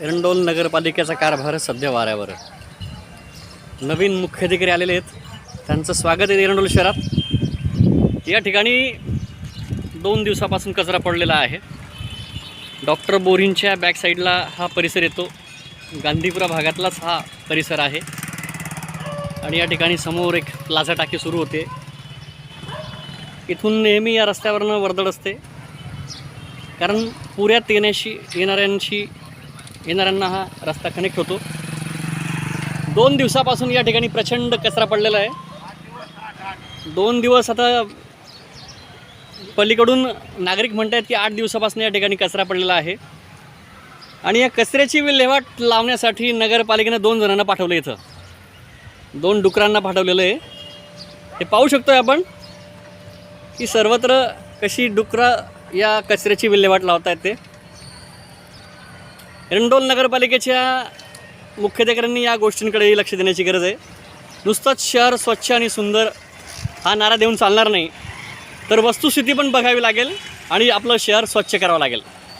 एरंडोल नगरपालिकेचा कारभार सध्या वाऱ्यावर. नवीन मुख्याधिकारी आलेले आहेत. त्यांचं स्वागत आहे एरंडोल शहरात. या ठिकाणी दोन दिवसापासून कचरा पडलेला आहे. डॉक्टर बोरींच्या बॅक साईडला हा परिसर येतो. गांधीपुरा भागातलाच हा परिसर आहे. आणि या ठिकाणी समोर एक प्लाझा टाकी सुरू होते. इथून नेहमी या रस्त्यावरनं वर्दळ असते. कारण पुऱ्यात येण्याशी येणाऱ्यांशी येणाऱ्यांना हा रस्ता कनेक्ट होतो. दोन दिवसापासून या ठिकाणी प्रचंड कचरा पडलेला आहे. दोन दिवस आता पलीकडून नागरिक म्हणत आहेत की आठ दिवसापासून या ठिकाणी कचरा पडलेला आहे. आणि या कचऱ्याची विल्हेवाट लावण्यासाठी नगरपालिकेनं दोन जणांना पाठवलं इथं. दोन डुकरांना पाठवलेलं आहे. हे पाहू शकतो आहे आपण की सर्वत्र कशी डुकरं या कचऱ्याची विल्हेवाट लावता येते एरंडोल नगरपालिकेच्या मुख्याधिकाऱ्यांनी या गोष्टींकडे लक्ष देण्याची गरज आहे. नुसतंच शहर स्वच्छ आणि सुंदर हा नारा देऊन चालणार नाही तर वस्तुस्थिती पण बघावी लागेल आणि आपलं शहर स्वच्छ करावं लागेल.